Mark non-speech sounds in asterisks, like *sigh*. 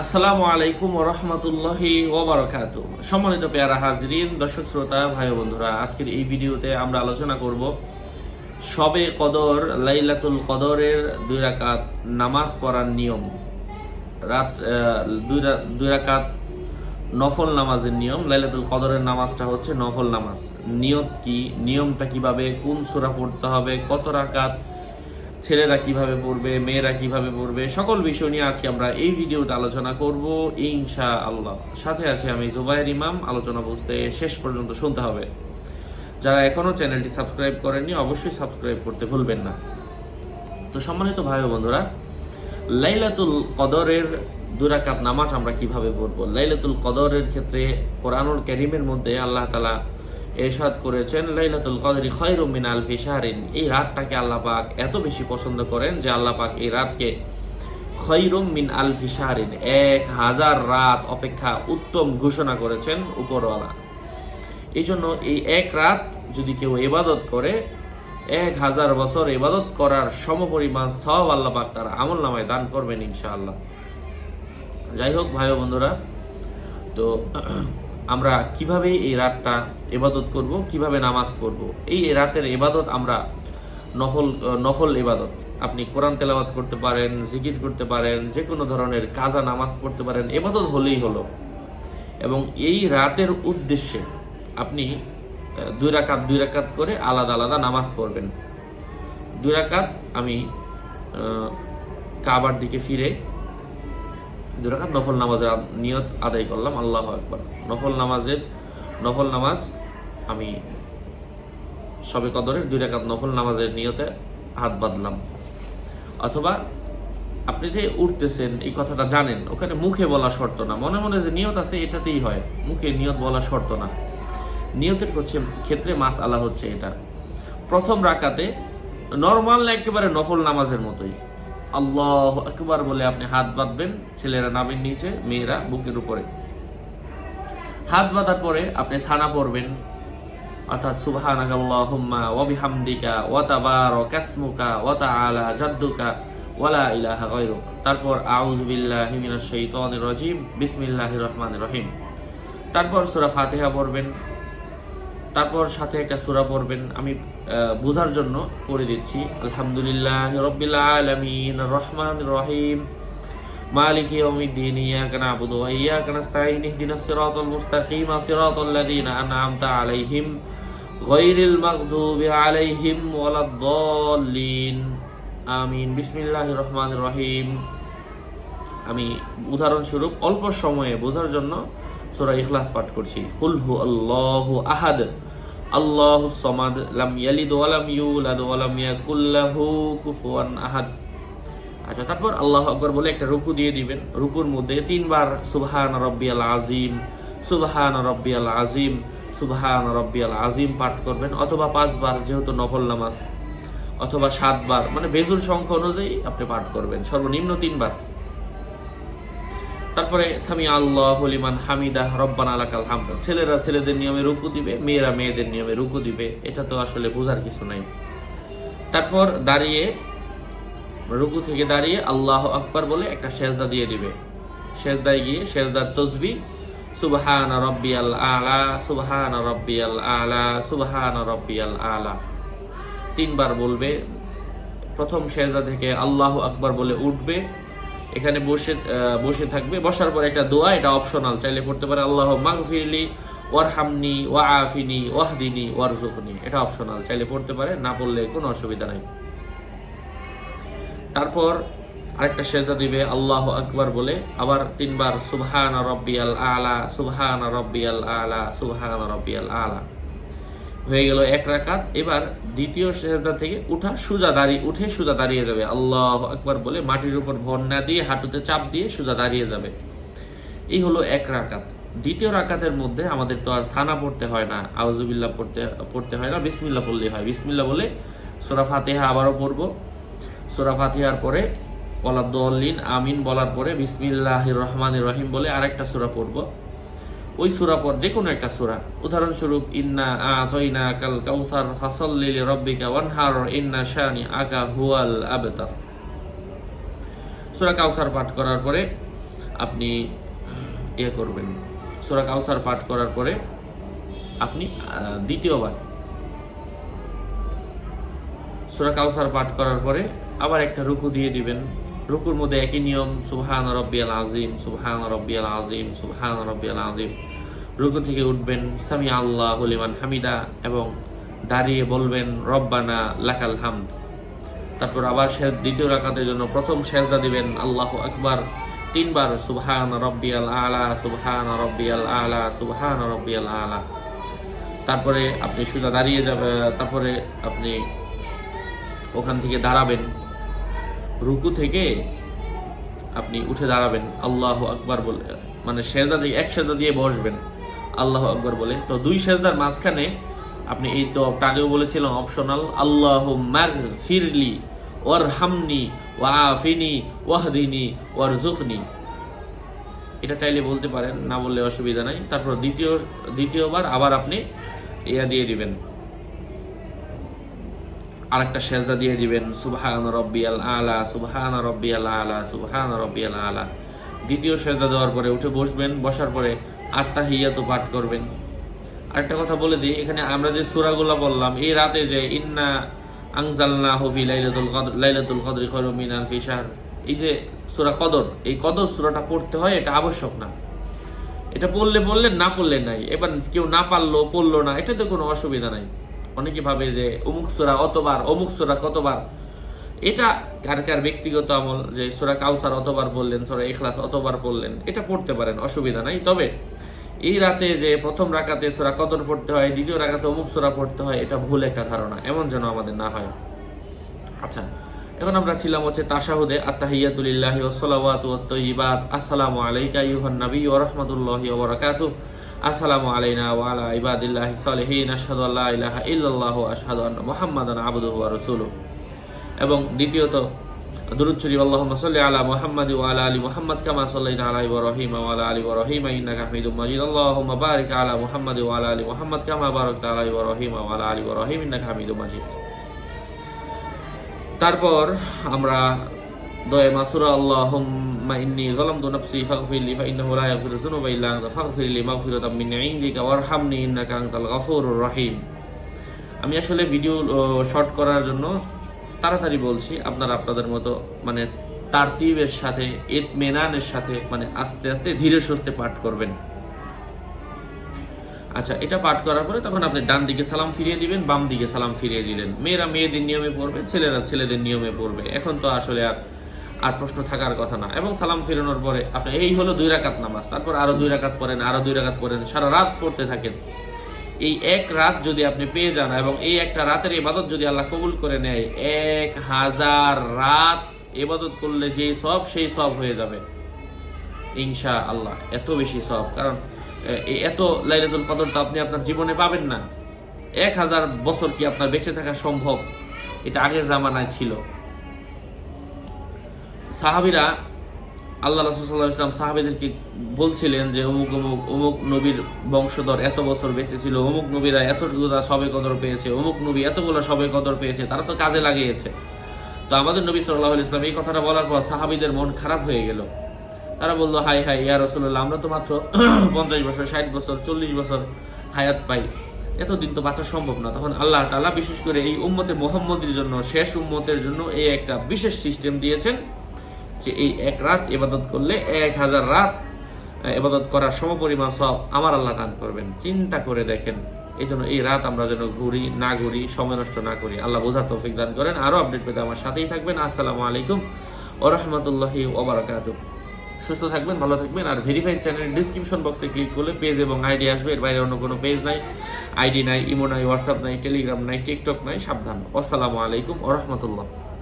আসসালামু আলাইকুম রহমতুল্লাহি ওবরাকাত সম্মানিত পেয়ারা হাজরিন, দর্শক শ্রোতা, ভাই বন্ধুরা, আজকের এই ভিডিওতে আমরা আলোচনা করব সবে কদর, লাইলাতুল কদরের দুই রাকাত নামাজ পড়ার নিয়ম। রাত দুই রাকাত নফল নামাজের নিয়ম। লাইলাতুল কদরের নামাজটা হচ্ছে নফল নামাজ। নিয়ত কি? নিয়মটা কীভাবে? কোন সূরা পড়তে হবে? কত রাকাত? ছেলেরা কীভাবে পড়বে, মেয়েরা কীভাবে পড়বে, সকল বিষয় নিয়ে আজকে আমরা এই ভিডিওতে আলোচনা করব ইনশা আল্লাহ সাথে আছে আমি জুবাইর ইমাম, আলোচনা বুঝতে শেষ পর্যন্ত শুনতে হবে। যারা এখনও চ্যানেলটি সাবস্ক্রাইব করেননি, অবশ্যই সাবস্ক্রাইব করতে ভুলবেন না। তো সম্মানিত ভাই বন্ধুরা, লাইলাতুল কদরের দুরাকাত নামাজ আমরা কীভাবে পড়ব? লাইলাতুল কদরের ক্ষেত্রে কোরআনুল করিমের মধ্যে আল্লাহ তালা এরশাদ করেছেন, লাইলাতুল কদরি খয়রুম মিন আলফি শাহরিন। এই রাতটাকে আল্লাহ পাক এত বেশি পছন্দ করেন যে আল্লাহ পাক এই রাতকে খৈরুম মিন আলফি শাহরিন, এক হাজার রাত অপেক্ষা উত্তম ঘোষণা করেছেন উপরওয়ালা। এই জন্য এই এক রাত যদি কেউ ইবাদত করে, এক হাজার বছর ইবাদত করার সমপরিমাণ সব আল্লাহ পাক তার আমল নামায় দান করবেন ইনশাআল্লাহ। যাই হোক, ভাই বন্ধুরা, তো আমরা কীভাবে এই রাতটা এবাদত করব, কীভাবে নামাজ পড়ব? এই রাতের এবাদত আমরা নফল নফল এবাদত। আপনি কোরআন তেলাওয়াত করতে পারেন, জিকির করতে পারেন যে কোনো ধরনের কাজা নামাজ পড়তে পারেন, এবাদত হলেই হলো। এবং এই রাতের উদ্দেশ্যে আপনি দুই রাকাত দুই রাকাত করে আলাদা আলাদা নামাজ পড়বেন। দুই রাকাত আমি কাবার দিকে ফিরে দুই রাকাত নফল নামাজের নিয়ত আদায় করলাম, আল্লাহ আকবার। নফল নামাজের, নফল নামাজ আমি সবে কদরের দুই রাকাত নফল নামাজের নিয়তে হাত বাঁধলাম। অথবা আপনি যে উঠতেছেন, এই কথাটা জানেন, ওখানে মুখে বলা শর্ত না। মনে মনে যে নিয়ত আছে, এটাতেই হয়। মুখে নিয়ত বলা শর্ত না। নিয়তের হচ্ছে, ক্ষেত্রে মাস আলা হচ্ছে এটা। প্রথম রাকাতে, নর্মাল একেবারে নফল নামাজের মতোই। আল্লাহ একবার বলে আপনি হাত বাঁধবেন, ছেলেরা নামের নিচে, মেয়েরা বুকের উপরে। হাত বাঁধার পরে আপনি ছানা পড়বেন অর্থাৎ সুবহানাক আল্লাহুম্মা ওয়া বিহামদিকা ওয়া তাবারাকা ইসমুকা ওয়া তাআলা জাদ্দুকা ওয়ালা ইলাহা গায়রুক। তারপর আউযু বিল্লাহি মিনাশ শাইতানির রাজিম। বিসমিল্লাহির রহমানির রহিম। তারপর সূরা ফাতিহা পড়বেন। তারপর সাথে একটা সুরা পড়বেন, আমি বোঝার জন্য পড়ে দিচ্ছি। আলহামদুলিল্লাহ রবিল্লা আলমিন রহমান রহিম। মালিক ইয়াউমিদ্দিন, ইয়াকা নাবুদু ওয়া ইয়াকা নাস্তাইন ইহদিনাস সিরাতাল মুস্তাকিম, সিরাতাল লাযীনা আন'আমতা আলাইহিম গায়রিল মাগদুবি আলাইহিম ওয়ালাদ-দাল্লিন আমিন। বিসমিল্লাহির রহমানির রহিম। আমি, উদাহরণস্বরূপ অল্প সময়ে বোঝার জন্য সূরা ইখলাস পাঠ করছি। কুল হু আল্লাহু আহাদ। আল্লাহু সমাদ লাম ইয়ালিদ ওয়া লাম ইউলাদ ওয়া লাম ইয়াকুল লাহু কুফুয়ান আহাদ। আচ্ছা তারপর আল্লাহ আকবর বলে একটা রুকু দিয়ে দিবেন। রুকুর মধ্যে তিনবার সুবহান রব্বিয়াল আজিম সুবহান রব্বিয়াল আজিম সুবহান রব্বিয়াল আজিম পাঠ করবেন। অথবা পাঁচবার, যেহেতু নফল নামাজ। অথবা সাতবার মানে বেজুর সংখ্যা অনুযায়ী আপনি পাঠ করবেন। সর্বনিম্ন তিনবার। তারপরে সামি আল্লাহ হলিমান হামিদা রব্বান আলাকাল হামদ। ছেলেরা ছেলেদের নিয়মে রুকু দিবে, মেয়েরা মেয়েদের নিয়মে রুকু দিবে, এটা তো আসলে বোঝার কিছু নাই। তারপর দাঁড়িয়ে, রুকু থেকে দাঁড়িয়ে আল্লাহ আকবার বলে একটা সেজদা দিয়ে দিবে। সেজদায় গিয়ে সেজদার তসবি, সুবহান রব্বিয়াল আলা, সুবহান রব্বিয়াল আলা, সুবহান রব্বিয়াল আলা। তিনবার বলবে, প্রথম সেজদা থেকে আল্লাহ আকবার বলে উঠবে এখানে বসে বসে থাকবে। বসার পর একটা দোয়া, এটা অপশনাল চাইলে পড়তে পারে আল্লাহ মাগফিরলি ওয়ারহামনি ওয়া আফিনি ওয়াহদিনি ওয়ারজুকনি এটা অপশনাল চাইলে পড়তে পারে, না পড়লে কোনো অসুবিধা নাই। তারপর আরেকটা সেজদা দিবে, আল্লাহ আকবার বলে। আবার তিনবার, সুবহান রব্বিয়াল আলা, সুবহান রব্বিয়াল আলা, সুবহান রব্বিয়াল আলা। হয়ে গেল এক রাকাত। এবার দ্বিতীয় সেজদা থেকে উঠা সুজা দাঁড়িয়ে, উঠে সুজা দাঁড়িয়ে যাবে। আল্লাহ একবার বলে মাটির উপর ভর না দিয়ে, হাঁটুতে চাপ দিয়ে সুজা দাঁড়িয়ে যাবে। এই হলো এক রাকাত। দ্বিতীয় রাকাতের মধ্যে আমাদের তো আর সানা পড়তে হয় না আউজুবিল্লাহ পড়তে পড়তে হয় না বিসমিল্লা পড়লেই হয়। বিসমিল্লা বলে সোরা ফাতিহা আবারও পড়ব। সোরা ফাতিহার পরে ওয়ালাদ্দলিন আমিন বলার পরে বিসমিল্লাহ রহমান রহিম বলে আরেকটা সোরা পড়ব। ওই সূরা পর যে কোনো একটা সুরা। উদাহরণস্বরূপ, ইন্না আতইনা কাল কাউসার ফাসাল্লি লিরাব্বিকা ওয়ানহার, ইন্না শানি আকা হুয়াল আবতার। সুরা কাউসার পাঠ করার পরে আপনি ইয়ে করবেন। সুরা কাউসার পাঠ করার পরে আপনি দ্বিতীয়বার সুরা কাউসার পাঠ করার পরে আবার একটা রুকু দিয়ে দিবেন। রুকুর মধ্যে একই নিয়ম, সুবহান রব্বিয়াল আজিম সুবহান রব্বিয়াল আজিম সুবহান রব্বিয়াল আজিম রুকু থেকে উঠবেন সামি আল্লাহ হলিমান হামিদা, এবং দাঁড়িয়ে বলবেন, রব্বানা লাকাল হামদ। তারপর আবার শেষ, দ্বিতীয় রাকাতের জন্য প্রথম সেজদা দিবেন, আল্লাহ আকবার। তিনবার, সুবহান রব্বিয়াল আলা, সুবহান রব্বিয়াল আলা, সুবহান রব্বিয়াল আলা। তারপরে আপনি সোজা দাঁড়িয়ে যাবে, তারপরে আপনি ওখান থেকে দাঁড়াবেন। রুকু থেকে আপনি উঠে দাঁড়াবেন, আল্লাহ আকবার বলে। মানে সেজদা দিয়ে, এক সেজদা দিয়ে বসবেন। আল্লাহ আকবার বলে তো দুই সেজদার মাঝখানে আপনি এই তো আগেও বলেছিলাম অপশনাল আল্লাহ ফিরলি ওয়ার হামনি ওয়া আফিনি ওয়াহদিনি ওয়ার জুখনি এটা চাইলে বলতে পারেন, না বললে অসুবিধা নাই। তারপর দ্বিতীয়, দ্বিতীয়বার আবার আপনি ইয়া দিয়ে দিবেন। আরেকটা সেজদা দিয়ে দিবেন, সুবহান রব্বিয়াল আলা, সুবহান রব্বিয়াল আলা, সুবহান রব্বিয়াল আলা। দ্বিতীয় সেজদা দেওয়ার পরে উঠে বসবেন, বসার পরে আত্মাহিয়াত পাঠ করবেন। আরেকটা কথা বলে দিই, এখানে আমরা যে সূরাগুলো বললাম, এই রাতে যে ইন্না আনজালনা হবি লাইলাতুল কদর লাইলাতুল কদরি খায়রুম মিন আলফি শাহর, এই যে সূরা কদর, এই কদর সূরাটা পড়তে হয়, এটা আবশ্যক না। এটা পড়লে বললেন না পড়লে নাই। এবার কেউ না পারল, পড়ল না, এটাতে কোনো অসুবিধা নাই। অনেকে ভাবে যে অমুক সুরা অতবার, অমুক সুরা কতবার এটা কার কার ব্যক্তিগত আমল যে সুরা কাউসার অতবার বললেন, সুরা ইখলাস অতবার বললেন, এটা পড়তে পারেন, অসুবিধা নাই। তবে এই রাতে যে প্রথম রাকাতে সুরা কদর পড়তে হয়, দ্বিতীয় রাকাতে অমুক সুরা পড়তে হয়, এটা ভুল একটা ধারণা, এমন যেন আমাদের না হয়। আচ্ছা এখন আমরা ছিলাম হচ্ছে তাশাহুদে আত্তাহিয়াতুলিল্লাহি ওয়া সালাওয়াতু ওয়াত আসসালামু আলাইকা আইয়ুহান নাবী ওয়া রাহমাতুল্লাহি ওয়া বারাকাতুহু আসসালামু আলাইনা ওয়া আলা ইবাদিল্লাহি সালিহিন। আশহাদু আল্লা ইলাহা আশহাদু আন্না মুহাম্মাদান আবদুহু ওয়া রাসূলুহু। এবং দ্বিতীয়ত দুরুদ শরীফ আল্লাহুম্মা সাল্লি আলা মুহাম্মাদ ওয়া আলা মুহাম্মাদ কামা সাল্লাইতা আলা ইব্রাহিম ওয়া আলা ইব্রাহিম, ইন্নাকা হামিদুম মাজিদ। আল্লাহুম্মা বারিক আলা মুহাম্মাদ ওয়া আলা মুহাম্মাদ কামা বারাকতা আলা ইব্রাহিম ওয়া আলা ইব্রাহিম, ইন্নাকা হামিদুম মাজিদ। তারপর আমরা দয়ে মাসুরা আল্লাহুম্মা ইন্নী যালামতু নাফসি ফাগফির লি, ফাইন্নাহু লা ইয়াগফিরু যুনুবা ইল্লা আনতা, ফাগফির লি মাগফিরাতাম মিন ইনদিকা ওয়ারহামনি, ইন্নাকা আনতাল গফুরুর রহিম। আমি আসলে ভিডিও শর্ট করার জন্য তাড়াতাড়ি বলছি, আপনারা আপনাদের মতো মানে তারতিবের সাথে ইতমেনানের সাথে মানে আস্তে আস্তে ধীরে সুস্থে পাঠ করবেন। আচ্ছা এটা পাঠ করার পরে তখন আপনি ডান দিকে সালাম ফিরিয়ে দিবেন, বাম দিকে সালাম ফিরিয়ে দিলেন। মেয়েরা মেয়েদের নিয়মে পড়বে, ছেলেরা ছেলেদের নিয়মে পড়বে। এখন তো আসলে আর আর প্রশ্ন থাকার কথা না। এবং সালাম ফিরানোর পরে আপনি, এই হলো দুই রাকাত নামাজ। তারপর আরও দুই রাকাত পড়েন, আরও দুই রাকাত পড়েন, সারা রাত পড়তে থাকেন। এই এক রাত যদি আপনি পেয়ে যান এবং এই একটা রাতের ইবাদত যদি আল্লাহ কবুল করে নেয়, এক হাজার রাত ইবাদত করলে যে সব, সেই সব হয়ে যাবে। ইনশা আল্লাহ এত বেশি সব। কারণ এত লাইলাতুল কদর তো আপনি আপনার জীবনে পাবেন না। এক হাজার বছর কি আপনার বেঁচে থাকা সম্ভব? এটা আগের জামানায় ছিল। সাহাবিরা আল্লাহ রসুল্লাহ ইসলাম সাহাবিদেরকে বলছিলেন যে অমুক অমুক অমুক নবীর বংশধর এত বছর বেঁচে ছিল, অমুক নবীরা এতগুলা সবে কদর পেয়েছে, অমুক নবী এতগুলো সবে কদর পেয়েছে, তারা তো কাজে লাগিয়েছে। তো আমাদের নবী সাল্লাহ ইসলাম এই কথাটা বলার পর সাহাবিদের মন খারাপ হয়ে গেল। তারা বলল, হাই হাই, ইয়া রসুল্লাহ আমরা তো মাত্র *clears throat* পঞ্চাশ বছর, ষাট বছর, চল্লিশ বছর হায়াত পাই। এতদিন তো বাঁচা সম্ভব না। তখন আল্লাহ তালা বিশেষ করে এই উম্মতে মোহাম্মদের জন্য, শেষ উম্মতের জন্য এই একটা বিশেষ সিস্টেম দিয়েছেন। যে এই এক রাত ইবাদত করলে এক হাজার রাত আহ, ইবাদত করার সমপরিমাণ সব আমার আল্লাহ দান করবেন। চিন্তা করে দেখেন এই জন্য এই রাত আমরা যেন ঘুরি না ঘুরি সময় নষ্ট না করি। আল্লাহ বোঝার তৌফিক দান করেন। আরও আপডেট পেতে আমার সাথেই থাকবেন। আসসালামু আলাইকুম ও রহমতুল্লাহি ওবরাকাতুহ সুস্থ থাকবেন ভালো থাকবেন আর ভেরিফাইড চ্যানেলের ডিসক্রিপশন বক্সে ক্লিক করলে পেজ এবং আইডি আসবে। এর বাইরে অন্য কোনো পেজ নাই। আইডি নাই ইমো নাই হোয়াটসঅ্যাপ নাই টেলিগ্রাম নাই টিকটক নাই সাবধান। আসসালামু আলাইকুম ও রহমতুল্লাহ।